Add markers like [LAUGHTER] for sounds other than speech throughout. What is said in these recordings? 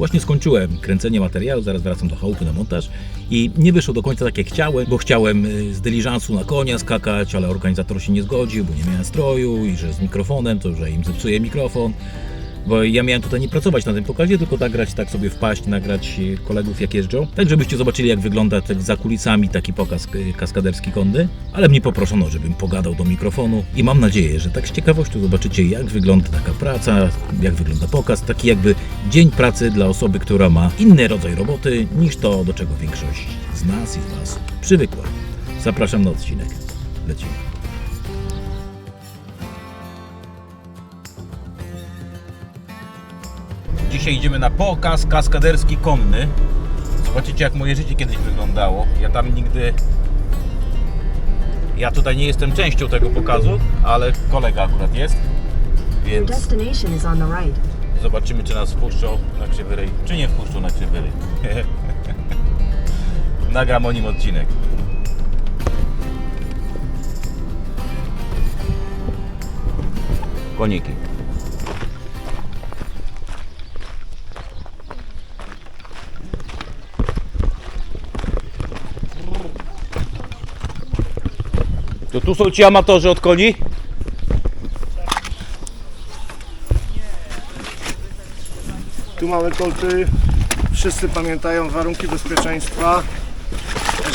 Właśnie skończyłem kręcenie materiału, zaraz wracam do chałupy na montaż i nie wyszło do końca tak jak chciałem, bo chciałem y, z dyliżansu na konia skakać, ale organizator się nie zgodził, bo nie miałem stroju i że z mikrofonem, to że im zepsuje mikrofon. Bo ja miałem tutaj nie pracować na tym pokazie, tylko tak grać, tak sobie wpaść, nagrać y, kolegów jak jeżdżą. Tak, żebyście zobaczyli jak wygląda tak za kulisami taki pokaz y, kaskaderski kondy. Ale mnie poproszono, żebym pogadał do mikrofonu i mam nadzieję, że tak z ciekawością zobaczycie jak wygląda taka praca, jak wygląda pokaz. Taki jakby dzień pracy dla osoby, która ma inny rodzaj roboty niż to, do czego większość z nas i z Was przywykła. Zapraszam na odcinek. Lecimy. Dzisiaj idziemy na pokaz kaskaderski konny. Zobaczycie jak moje życie kiedyś wyglądało. Ja tam nigdy... Ja tutaj nie jestem częścią tego pokazu, ale kolega akurat jest. Więc destination is on the right. zobaczymy czy nas wpuszczą na krzywy ryj, czy nie wpuszczą na krzywy ryj. [LAUGHS] Nagram o nim odcinek. Koniki. To tu są ci amatorzy od koni? Tu mamy kolty. Wszyscy pamiętają warunki bezpieczeństwa,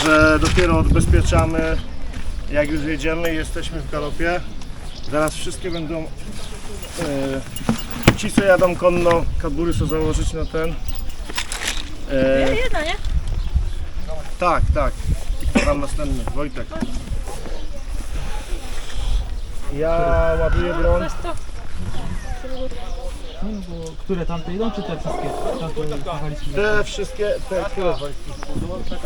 że dopiero odbezpieczamy jak już jedziemy i jesteśmy w galopie. Zaraz wszystkie będą e, ci co jadą konno, kabury są założyć na ten. E, Jedna, nie? tak, tak. Tam następny? Wojtek. Ja ładuję broń. Weź to. Które tamte idą, czy te wszystkie? Tamte. Te wszystkie, te które Wojtek?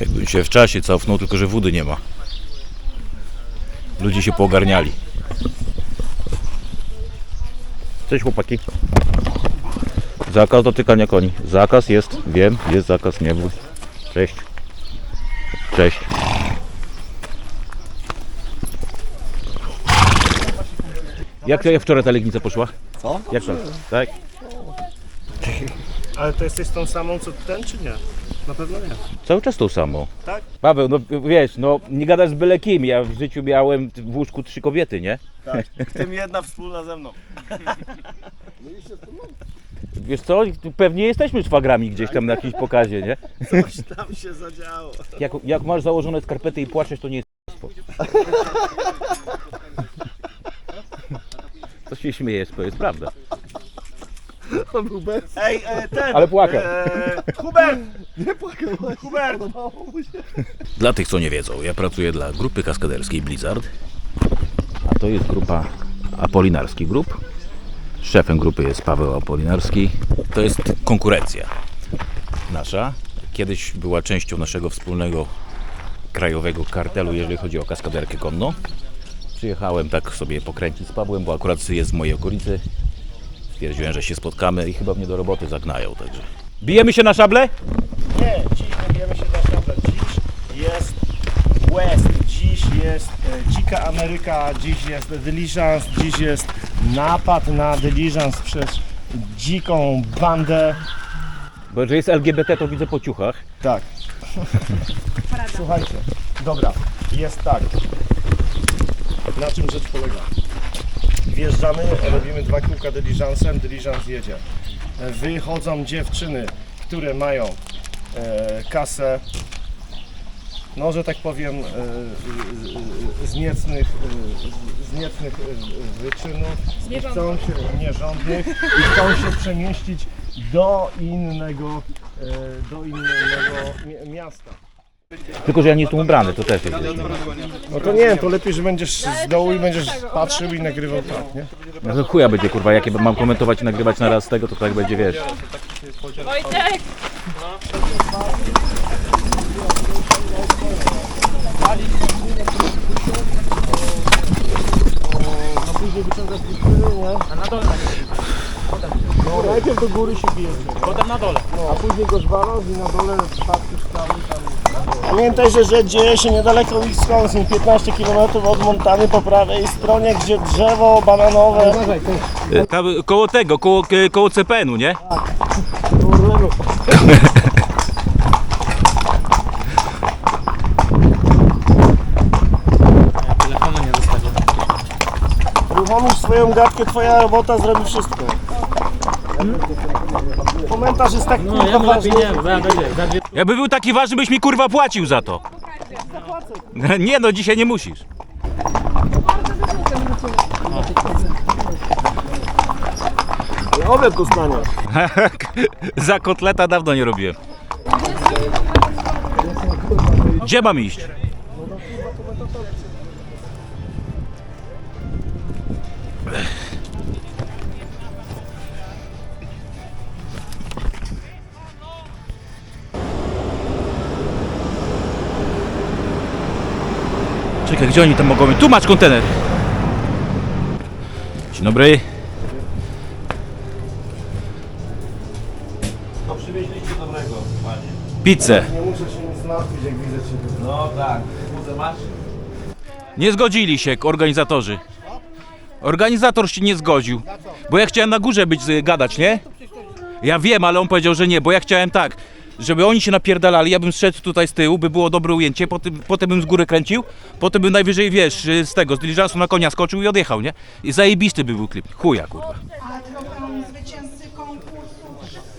Jakbym się w czasie cofnął, tylko że wody nie ma. Ludzie się poogarniali. Cześć chłopaki. Zakaz dotykania koni. Zakaz jest, wiem, jest zakaz, nie bój. Cześć. Cześć. Jak, jak wczoraj ta Legnica poszła? Co? Jak to? Tak? Ale to jesteś tą samą co ten czy nie? Na pewno nie. Cały czas tą samą. Tak? Paweł, no wiesz, no nie gadasz z byle kim. Ja w życiu miałem w łóżku trzy kobiety, nie? Tak. W tym jedna wspólna ze mną. [LAUGHS] Wiesz co, pewnie jesteśmy szwagrami gdzieś tam na jakimś pokazie, nie? Coś tam się zadziało. Jak, jak masz założone skarpety i płaczesz, to nie jest To się śmiejesz, to jest prawda. On był bez. Ej, e, ten! Ale płakał. E, Hubert! Nie płakał. Hubert! Dla tych, co nie wiedzą, ja pracuję dla grupy kaskaderskiej Blizzard, a to jest grupa Apolinarski Group. Szefem grupy jest Paweł Apolinarski. To jest konkurencja nasza. Kiedyś była częścią naszego wspólnego krajowego kartelu, jeżeli chodzi o kaskaderkę konną. Przyjechałem tak sobie pokręcić z Pawłem, bo akurat jest w mojej okolicy. Stwierdziłem, że się spotkamy i chyba mnie do roboty zagnają, także... Bijemy się na szable? Nie, dziś nie bijemy się na szablę. Dziś jest West, dziś jest e, Dzika Ameryka, dziś jest Diligence, dziś jest napad na Diligence przez dziką bandę. Bo że jest LGBT, to widzę po ciuchach. Tak. Słuchajcie, dobra, jest tak. Na czym rzecz polega? Wjeżdżamy, robimy dwa kółka dyliżansem, dyliżans jedzie. Wychodzą dziewczyny, które mają e, kasę, no że tak powiem, e, z- z niecnych, e, z niecnych e, wyczynów, i chcą się, nierządnych, i chcą się przemieścić do innego, e, do innego mi- miasta. Tylko, że ja nie jestem ubrany, to też jest. No to nie, to lepiej, że będziesz z dołu i będziesz patrzył i nagrywał tak, nie? No to chuja będzie kurwa, jakie mam komentować i nagrywać na raz z tego, to tak będzie, wiesz. Wojtek! No, najpierw do góry się bije. Potem na dole. No, a później go zwalasz i na dole patrzysz tam i tam. Pamiętaj, że dzieje się niedaleko Wisconsin, 15 km od Montany po prawej stronie, gdzie drzewo bananowe. Tam, koło tego, koło, koło CPN-u, nie? Telefonu [LAUGHS] nie zostawię. Gadkę, twoja robota zrobi wszystko. Komentarz jest tak No kurwa ja lepiej ważny. nie, za, będzie, za dwie Jakby był taki ważny, byś mi kurwa płacił za to. [LAUGHS] Nie no, dzisiaj nie musisz. Ale obiad dostaniesz. [LAUGHS] za kotleta dawno nie robiłem. Gdzie mam iść? Gdzie oni tam mogą być? Tu masz kontener. Dzień dobry. Pizzę. Nie muszę się nic martwić, jak widzę ciebie. Nie zgodzili się organizatorzy. Organizator się nie zgodził. Bo ja chciałem na górze być, y, gadać, nie? Ja wiem, ale on powiedział, że nie, bo ja chciałem tak, żeby oni się napierdalali, ja bym szedł tutaj z tyłu, by było dobre ujęcie, potem, potem bym z góry kręcił, potem bym najwyżej, wiesz, y, z tego, z diligensu na konia skoczył i odjechał, nie? I zajebisty by był klip. Chuja, kurwa. A drogą zwycięzcy konkursu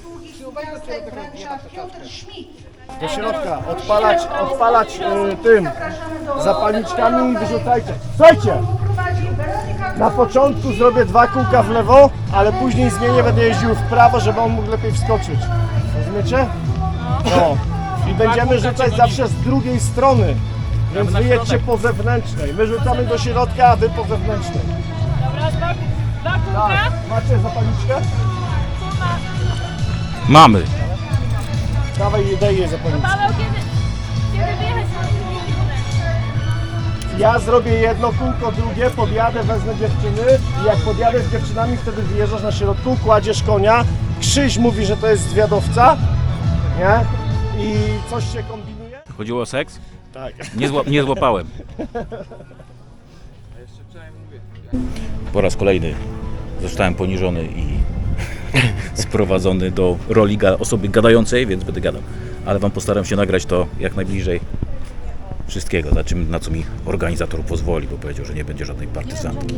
Długich Gwiazdek wręcza Piotr Schmidt. Do środka, odpalać, odpalać y, tym zapalniczkami i wyrzucajcie. Słuchajcie, na początku zrobię dwa kółka w lewo, ale później zmienię, będę jeździł w prawo, żeby on mógł lepiej wskoczyć. Rozumiecie? No. I będziemy rzucać zawsze z drugiej strony. Więc wy jedźcie po zewnętrznej. My rzucamy do środka, a wy po zewnętrznej. Dobra, dwa, dwa kółka. Tak. Macie zapalniczkę? Mamy. Dawaj, daj jej zapalniczkę. Paweł, kiedy, kiedy wyjechać na Ja zrobię jedno kółko, drugie, podjadę, wezmę dziewczyny i jak podjadę z dziewczynami, wtedy wyjeżdżasz na środku, kładziesz konia. Krzyś mówi, że to jest zwiadowca, nie? I coś się kombinuje? Chodziło o seks? Tak. Nie, zła, nie złapałem. Po raz kolejny zostałem poniżony i [LAUGHS] sprowadzony do roli ga- osoby gadającej, więc będę gadał. Ale Wam postaram się nagrać to jak najbliżej wszystkiego, na, czym, na co mi organizator pozwoli, bo powiedział, że nie będzie żadnej partyzantki.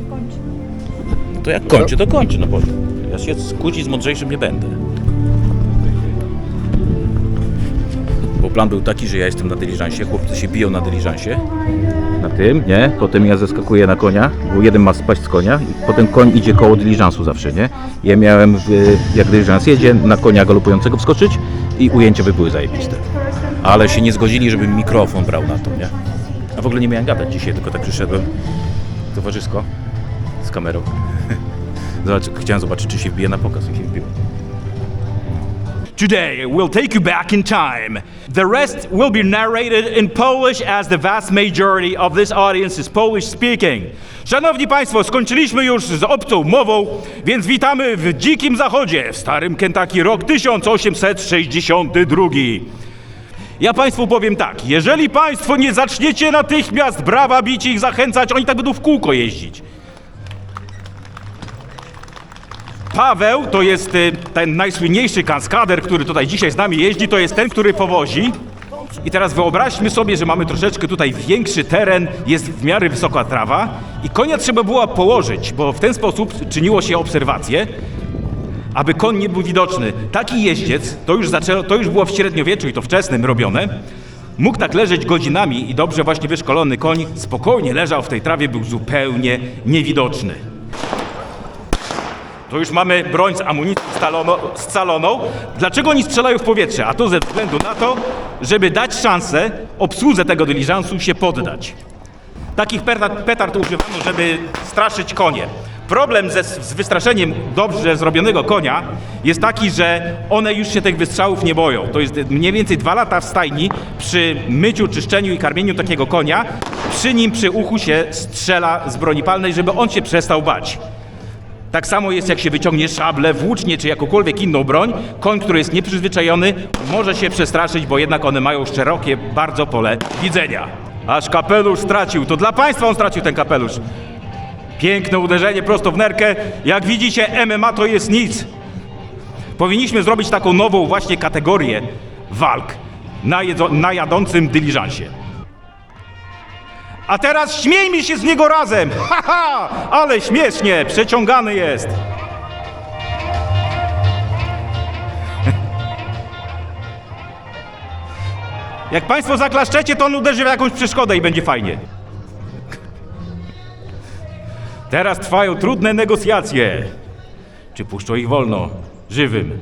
No to jak kończy, to kończy, no bo ja się kłócić z mądrzejszym nie będę. Plan był taki, że ja jestem na dyliżansie, chłopcy się biją na dyliżansie. Na tym, nie? Potem ja zeskakuję na konia, bo jeden ma spaść z konia i potem koń idzie koło dyliżansu zawsze, nie? Ja miałem, w, jak dyliżans jedzie, na konia galopującego wskoczyć i ujęcia by były zajebiste. Ale się nie zgodzili, żebym mikrofon brał na to, nie? A w ogóle nie miałem gadać dzisiaj, tylko tak przyszedłem towarzysko z kamerą. [LAUGHS] Zobacz, chciałem zobaczyć, czy się wbije na pokaz, i się wbiło. Today, we'll take you back in time. The rest will be narrated in Polish as the vast majority of this audience is Polish speaking. Szanowni Państwo, skończyliśmy już z obcą mową, więc witamy w dzikim zachodzie, w starym Kentucky, rok 1862. Ja Państwu powiem tak, jeżeli Państwo nie zaczniecie natychmiast brawa bić i ich zachęcać, oni tak będą w kółko jeździć. Paweł to jest y, ten najsłynniejszy kaskader, który tutaj dzisiaj z nami jeździ, to jest ten, który powozi. I teraz wyobraźmy sobie, że mamy troszeczkę tutaj większy teren, jest w miarę wysoka trawa i konia trzeba było położyć, bo w ten sposób czyniło się obserwacje, aby koń nie był widoczny. Taki jeździec, to już, zaczęło, to już było w średniowieczu i to wczesnym robione, mógł tak leżeć godzinami i dobrze właśnie wyszkolony koń spokojnie leżał w tej trawie, był zupełnie niewidoczny. To już mamy broń z amunicją scaloną. Dlaczego oni strzelają w powietrze? A to ze względu na to, żeby dać szansę obsłudze tego dyliżansu się poddać. Takich petard, petard używano, żeby straszyć konie. Problem ze, z wystraszeniem dobrze zrobionego konia jest taki, że one już się tych wystrzałów nie boją. To jest mniej więcej dwa lata w stajni przy myciu, czyszczeniu i karmieniu takiego konia. Przy nim przy uchu się strzela z broni palnej, żeby on się przestał bać. Tak samo jest, jak się wyciągnie szablę, włócznie czy jakąkolwiek inną broń. Koń, który jest nieprzyzwyczajony, może się przestraszyć, bo jednak one mają szerokie bardzo pole widzenia. Aż kapelusz stracił. To dla Państwa on stracił ten kapelusz. Piękne uderzenie prosto w nerkę. Jak widzicie, MMA to jest nic. Powinniśmy zrobić taką nową właśnie kategorię walk na, na jadącym dyliżansie. A teraz śmiejmy się z niego razem! [LAUGHS] Haha! Ale śmiesznie! Przeciągany jest! [LAUGHS] Jak Państwo zaklaszczecie, to on uderzy w jakąś przeszkodę i będzie fajnie. Teraz trwają trudne negocjacje. Czy puszczą ich wolno, żywym?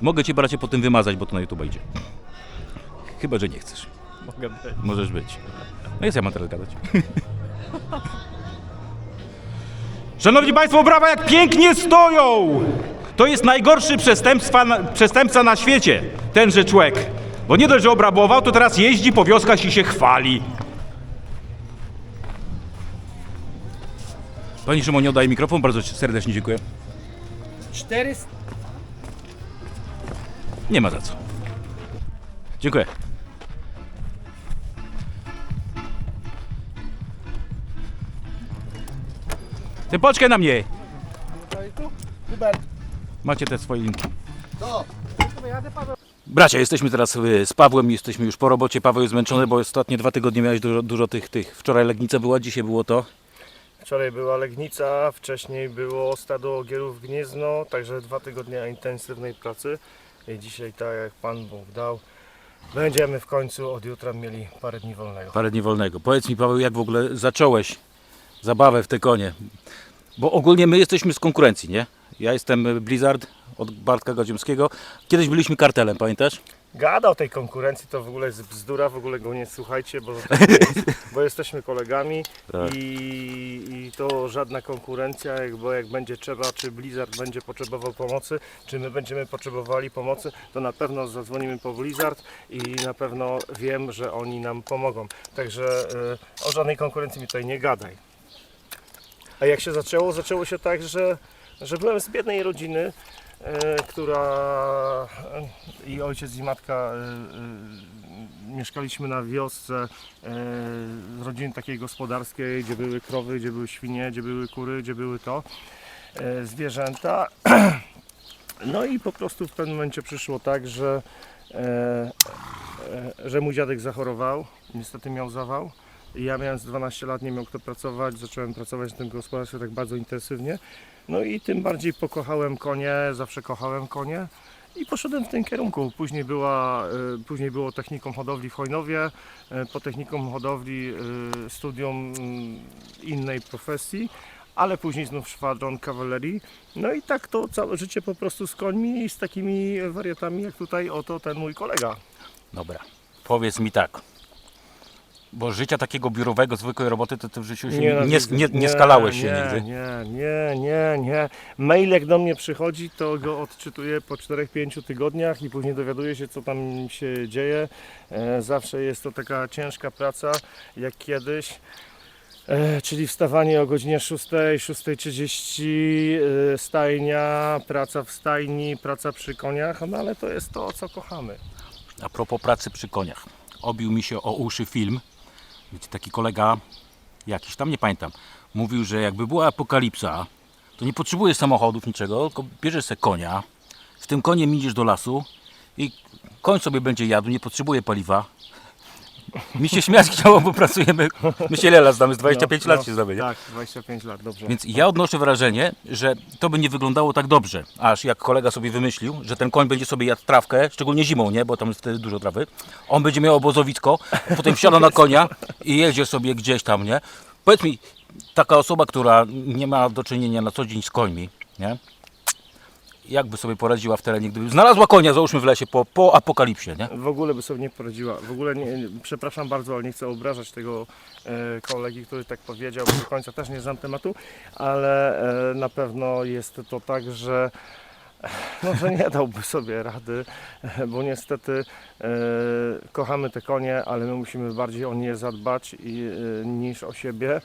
Mogę cię bracie po tym wymazać, bo to na YouTube idzie. Chyba, że nie chcesz. Mogę być. Możesz być. No jest ja mam teraz gadać. [LAUGHS] Szanowni Państwo, brawa jak pięknie stoją! To jest najgorszy przestępstwa, na, przestępca na świecie, tenże człowiek. Bo nie dość, że obrabował, to teraz jeździ po wioskach i się chwali. Pani Szymonie, oddaję mikrofon. Bardzo serdecznie dziękuję. 400. Nie ma za co. Dziękuję. Ty poczekaj na mnie. Macie te swoje linki. Bracia, jesteśmy teraz y, z Pawłem, jesteśmy już po robocie. Paweł jest zmęczony, bo ostatnie dwa tygodnie miałeś dużo, dużo tych, tych. Wczoraj Legnica była, dzisiaj było to. Wczoraj była Legnica, wcześniej było stado ogierów Gniezno, także dwa tygodnie intensywnej pracy. I dzisiaj, tak jak Pan Bóg dał, będziemy w końcu od jutra mieli parę dni wolnego. Parę dni wolnego. Powiedz mi Paweł, jak w ogóle zacząłeś zabawę w te konie? Bo ogólnie my jesteśmy z konkurencji, nie? Ja jestem Blizzard od Bartka Godziemskiego. Kiedyś byliśmy kartelem, pamiętasz? Gada o tej konkurencji to w ogóle jest bzdura, w ogóle go nie słuchajcie, bo, [LAUGHS] bo jesteśmy kolegami Tak. i, i to żadna konkurencja, jak- bo jak będzie trzeba, czy Blizzard będzie potrzebował pomocy, czy my będziemy potrzebowali pomocy, to na pewno zadzwonimy po Blizzard i na pewno wiem, że oni nam pomogą. Także y, o żadnej konkurencji mi tutaj nie gadaj. A jak się zaczęło? Zaczęło się tak, że, że byłem z biednej rodziny, e, która e, i ojciec i matka e, mieszkaliśmy na wiosce z rodziny takiej gospodarskiej, gdzie były krowy, gdzie były świnie, gdzie były kury, gdzie były to zwierzęta. [CLEARS THROAT] No i po prostu w pewnym momencie przyszło tak, że, że mój dziadek zachorował, niestety miał zawał. Ja mając 12 lat nie miał kto pracować, zacząłem pracować w tym gospodarstwie tak bardzo intensywnie. No i tym bardziej pokochałem konie, zawsze kochałem konie i poszedłem w tym kierunku. Później, była, y, później było technikum hodowli w Chojnowie, y, po technikum hodowli y, studium innej profesji, ale później znów szwadron kawalerii. No i tak to całe życie po prostu z końmi i z takimi wariatami jak tutaj oto ten mój kolega. Dobra. Powiedz mi tak. Bo życia takiego biurowego, zwykłej roboty, to ty w życiu się nie, nie, nie, nie, skalałeś się nie, nigdy. Nie, nie, nie, nie. Mail jak do mnie przychodzi, to go odczytuję po 4-5 tygodniach i później dowiaduję się, co tam się dzieje. E, Zawsze jest to taka ciężka praca, jak kiedyś. E, czyli wstawanie o godzinie 6, 6.30, e, stajnia, praca w stajni, praca przy koniach, no ale to jest to, co kochamy. A propos pracy przy koniach. Obił mi się o uszy film, gdzie taki kolega, jakiś tam, nie pamiętam, mówił, że jakby była apokalipsa, to nie potrzebujesz samochodów, niczego, tylko bierzesz sobie konia, z tym koniem idziesz do lasu i koń sobie będzie jadł, nie potrzebuje paliwa. Mi się śmiać chciało, bo pracujemy, my się ile lat znamy, z 25 lat się znamy, nie? Tak, 25 lat, dobrze. Więc ja odnoszę wrażenie, że to by nie wyglądało tak dobrze, aż jak kolega sobie wymyślił, że ten koń będzie sobie jadł trawkę, szczególnie zimą, nie, bo tam jest wtedy dużo trawy. On będzie miał obozowisko, potem wsiada na konia i jedzie sobie gdzieś tam, nie. Powiedz mi, taka osoba, która nie ma do czynienia na co dzień z końmi, nie, jakby sobie poradziła w terenie, gdyby znalazła konia, załóżmy w lesie, po, po apokalipsie, nie? W ogóle by sobie nie poradziła. W ogóle nie, nie- przepraszam bardzo, ale nie chcę obrażać tego e, kolegi, który tak powiedział, bo do końca też nie znam tematu, ale e, na pewno jest to tak, że [LAUGHS] no, że nie dałby sobie rady, [LAUGHS] bo niestety e, kochamy te konie, ale my musimy bardziej o nie zadbać i, e, niż o siebie,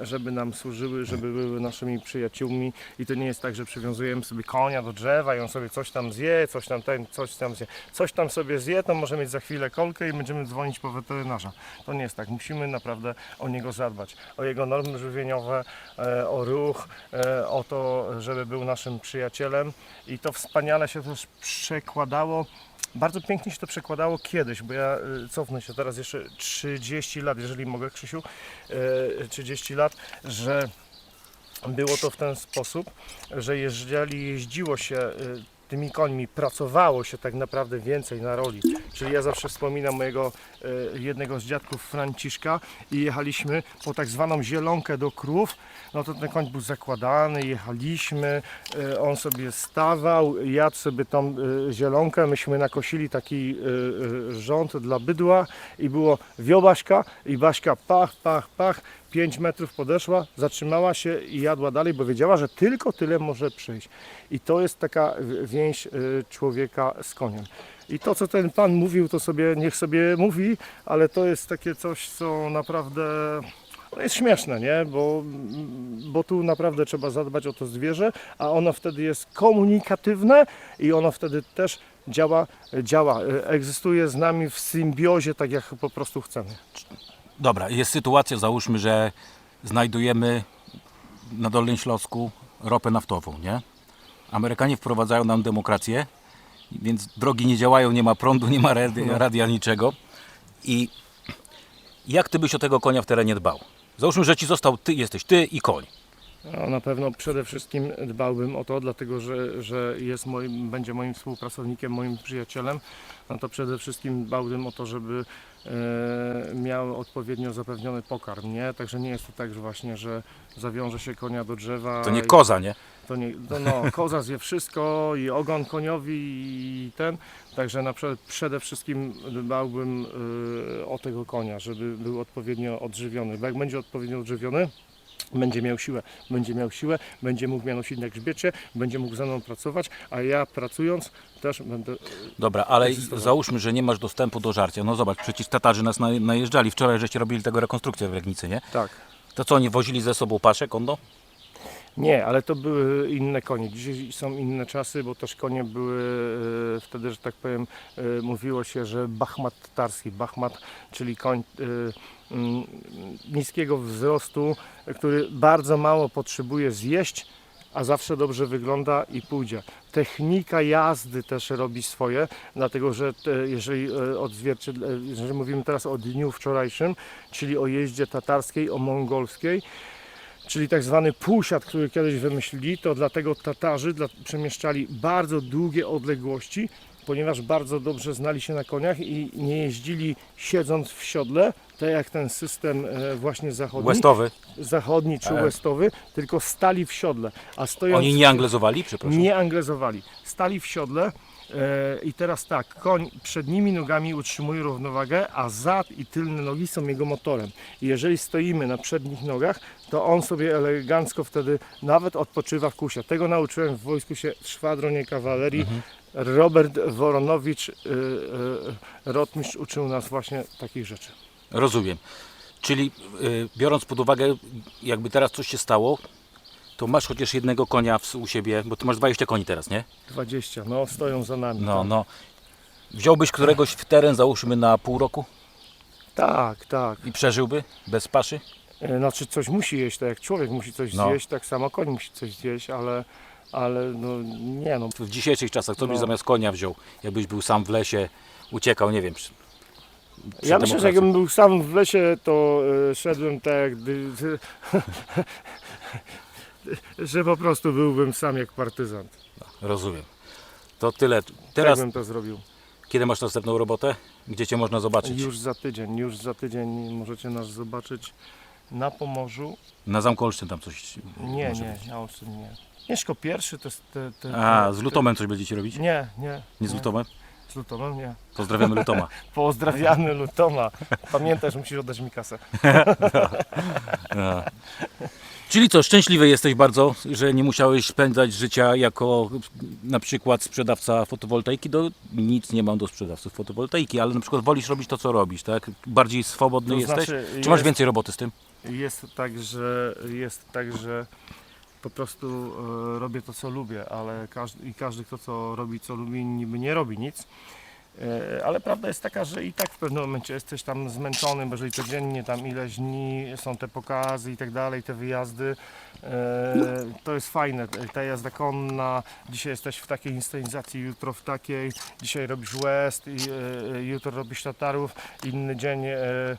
żeby nam służyły, żeby były naszymi przyjaciółmi i to nie jest tak, że przywiązujemy sobie konia do drzewa i on sobie coś tam zje, coś tam ten, coś tam zje. Coś tam sobie zje, to może mieć za chwilę kolkę i będziemy dzwonić po weterynarza. To nie jest tak. Musimy naprawdę o niego zadbać. O jego normy żywieniowe, e, o ruch, e, o to, żeby był naszym przyjacielem i to wspaniale się też przekładało bardzo pięknie się to przekładało kiedyś, bo ja y, cofnę się teraz jeszcze 30 lat, jeżeli mogę, Krzysiu, y, 30 lat, że było to w ten sposób, że jeżeli jeździło się y, tymi końmi, pracowało się tak naprawdę więcej na roli. Czyli ja zawsze wspominam mojego jednego z dziadków Franciszka i jechaliśmy po tak zwaną zielonkę do krów. No to ten koń był zakładany, jechaliśmy, y, on sobie stawał, jadł sobie tą y, zielonkę, myśmy nakosili taki rząd dla bydła i było wiobaśka i Baśka pach, pach, pach, 5 metrów podeszła, zatrzymała się i jadła dalej, bo wiedziała, że tylko tyle może przejść. I to jest taka więź człowieka z koniem. I to, co ten pan mówił, to sobie niech sobie mówi, ale to jest takie coś, co naprawdę no jest śmieszne, nie? Bo, bo tu naprawdę trzeba zadbać o to zwierzę, a ono wtedy jest komunikatywne i ono wtedy też działa, działa, egzystuje z nami w symbiozie, tak jak po prostu chcemy. Dobra, jest sytuacja, załóżmy, że znajdujemy na Dolnym Śląsku ropę naftową, nie? Amerykanie wprowadzają nam demokrację, więc drogi nie działają, nie ma prądu, nie ma radia, radia niczego. I jak ty byś o tego konia w terenie dbał? Załóżmy, że ci został ty, jesteś ty i koń. No, na pewno przede wszystkim dbałbym o to, dlatego że, że jest moim, będzie moim współpracownikiem, moim przyjacielem. No to przede wszystkim dbałbym o to, żeby e, miał odpowiednio zapewniony pokarm, nie? Także nie jest to tak, że właśnie, że zawiąże się konia do drzewa. To nie i- koza, nie? To nie, to no, koza zje wszystko i ogon koniowi i ten. Także na przykład przede wszystkim dbałbym y, o tego konia, żeby był odpowiednio odżywiony. Bo jak będzie odpowiednio odżywiony, będzie miał siłę, będzie miał siłę, będzie mógł mnie nosić na grzbiecie, będzie mógł ze mną pracować, a ja pracując też będę Dobra, ale załóżmy, że nie masz dostępu do żarcia. No zobacz, przecież Tatarzy nas naj- najeżdżali. Wczoraj żeście robili tego rekonstrukcję w Legnicy, nie? tak. To co, oni wozili ze sobą paszę, kondo? Nie, ale to były inne konie. Dzisiaj są inne czasy, bo też konie były e, wtedy, że tak powiem, e, mówiło się, że bachmat tatarski. Bachmat, czyli koń e, mm, niskiego wzrostu, który bardzo mało potrzebuje zjeść, a zawsze dobrze wygląda i pójdzie. Technika jazdy też robi swoje, dlatego że jeżeli jeżeli mówimy teraz o dniu wczorajszym, czyli o jeździe tatarskiej, o mongolskiej, czyli tak zwany półsiad, który kiedyś wymyślili, to dlatego Tatarzy przemieszczali bardzo długie odległości, ponieważ bardzo dobrze znali się na koniach i nie jeździli siedząc w siodle, tak jak ten system e, właśnie zachodni, Westowy. zachodni czy E. westowy, tylko stali w siodle. A stojąc Oni nie anglezowali, przepraszam. nie anglezowali. Stali w siodle i teraz tak, koń przednimi nogami utrzymuje równowagę, a zad i tylne nogi są jego motorem. I jeżeli stoimy na przednich nogach, to on sobie elegancko wtedy nawet odpoczywa w kusie. Tego nauczyłem w wojsku się w szwadronie kawalerii. Robert Woronowicz, y, y, rotmistrz, uczył nas właśnie takich rzeczy. Rozumiem. Czyli y, biorąc pod uwagę, jakby teraz coś się stało, to masz chociaż jednego konia w, u siebie, bo ty masz 20 koni teraz, nie? 20, no stoją za nami. No, tak. no. Wziąłbyś któregoś w teren, załóżmy na pół roku tak, tak. i przeżyłby bez paszy? E, Znaczy coś musi jeść, tak jak człowiek musi coś No. zjeść, tak samo koń musi coś zjeść, ale, ale no nie no. W dzisiejszych czasach, co byś No. zamiast konia wziął? Jakbyś był sam w lesie, uciekał, nie wiem. Przy, przy Ja myślę, że demokracji. jakbym był sam w lesie, to e, szedłem tak, jak gdy, że po prostu byłbym sam jak partyzant. Rozumiem. To tyle. Teraz tak bym to zrobił. kiedy masz następną robotę? Gdzie cię można zobaczyć? Już za tydzień, już za tydzień możecie nas zobaczyć na Pomorzu. Na Zamku Olsztyn tam coś Nie, może nie, być. na Olsztyn nie. Mieszko pierwszy to jest te, te, A, z Lutomem coś będziecie robić? Nie, nie. Nie z Lutomem? Z Lutomem nie. Pozdrawiamy Lutoma. [LAUGHS] Pozdrawiamy Lutoma. Pamiętaj, że musisz oddać mi kasę. [LAUGHS] No. Czyli co, szczęśliwy jesteś bardzo, że nie musiałeś spędzać życia jako na przykład sprzedawca fotowoltaiki, do nic nie mam do sprzedawców fotowoltaiki, ale na przykład wolisz robić to, co robisz, tak? Bardziej swobodny To jesteś? znaczy, Czy masz jest- więcej roboty z tym? Jest tak, że jest tak, że po prostu e, robię to, co lubię, ale każdy, i każdy, kto co robi, co lubi, niby nie robi nic. E, Ale prawda jest taka, że i tak w pewnym momencie jesteś tam zmęczony, bo jeżeli codziennie tam ileś dni są te pokazy i tak dalej, te wyjazdy, e, to jest fajne. Ta jazda konna, dzisiaj jesteś w takiej inscenizacji, jutro w takiej, dzisiaj robisz West, i, e, jutro robisz Tatarów, inny dzień e, e,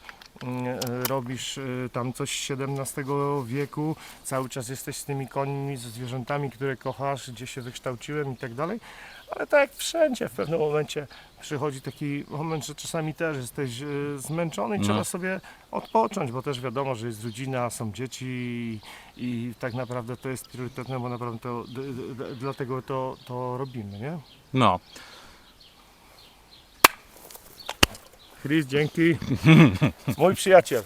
robisz e, tam coś XVII wieku, cały czas jesteś z tymi końmi, ze zwierzętami, które kochasz, gdzie się wykształciłem i tak dalej. Ale tak jak wszędzie, w pewnym momencie przychodzi taki moment, że czasami też jesteś e, zmęczony i No. trzeba sobie odpocząć, bo też wiadomo, że jest rodzina, są dzieci i, i tak naprawdę to jest priorytetne, bo naprawdę to, dlatego to, to robimy, nie? No. Chris, dzięki. [LAUGHS] Mój przyjaciel.